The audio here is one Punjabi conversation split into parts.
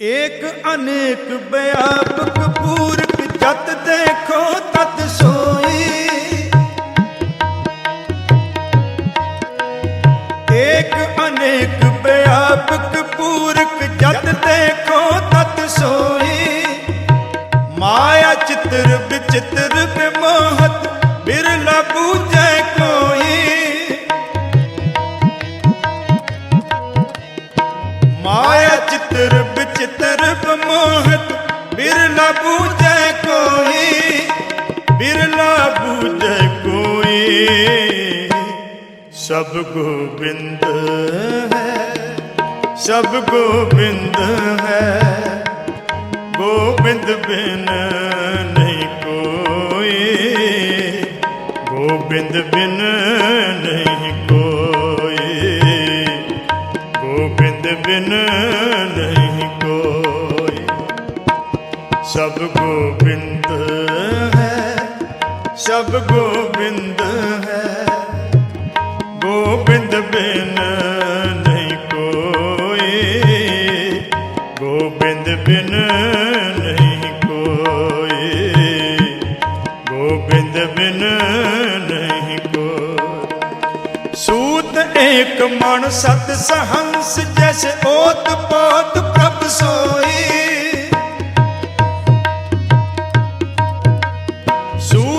ਏਕ ਅਨੇਕ ਵਿਆਪਕ ਪੂਰਕ ਜਤ ਦੇਖੋ ਤਤ ਸੋਈ। ਏਕ ਅਨੇਕ ਵਿਆਪਕ ਪੂਰਕ ਜਤ ਦੇਖੋ ਤਤ ਸੋਈ। ਮਾਇਆ ਚਿਤਰ ਵਿਚਿਤਰ ਬਿਮੋਹਤ ਬਿਰਲਾ ਬੂਝੈ ਕੋਈ। ਮਾਇਆ ਚਿਤਰ ਵਿਚਿਤਰ ਬੂਝੈ ਕੋਈ, ਬਿਰਲਾ ਬੂਝੈ ਕੋਈ। ਸਭ ਗੋਬਿੰਦ ਹੈ, ਸਭ ਗੋਬਿੰਦ ਹੈ। ਗੋਬਿੰਦ ਬਿਨ ਨਹੀਂ ਕੋਈ, ਗੋਬਿੰਦ ਬਿਨ ਨਹੀਂ ਕੋਈ। ਗੋਬਿੰਦ ਬਿਨ ਨਹੀਂ ਸਭ ਗੋਬਿੰਦ ਹੈ, ਸਭ ਗੋਬਿੰਦ ਹੈ। ਗੋਬਿੰਦ ਬਿਨ ਨਹੀਂ ਕੋਈ, ਗੋਬਿੰਦ ਬਿਨ ਨਹੀਂ ਕੋਈ, ਗੋਬਿੰਦ ਬਿਨ ਨਹੀਂ ਕੋਈ। ਸੂਤ ਏਕ ਮਨ ਸਤ ਸਹੰਸ ਜੈਸੇ ਓਤ ਪੋਤ ਪ੍ਰਭ ਸੋਈ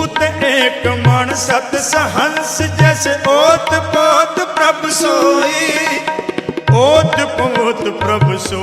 ਸੂਤ ਏਕ ਮਨ ਸਤ ਸਹੰਸ ਜੈਸੇ ਓਤ ਪੋਤ ਪ੍ਰਭ ਸੋਈ ਓਤ ਪੋਤ ਪ੍ਰਭ ਸੋਈ।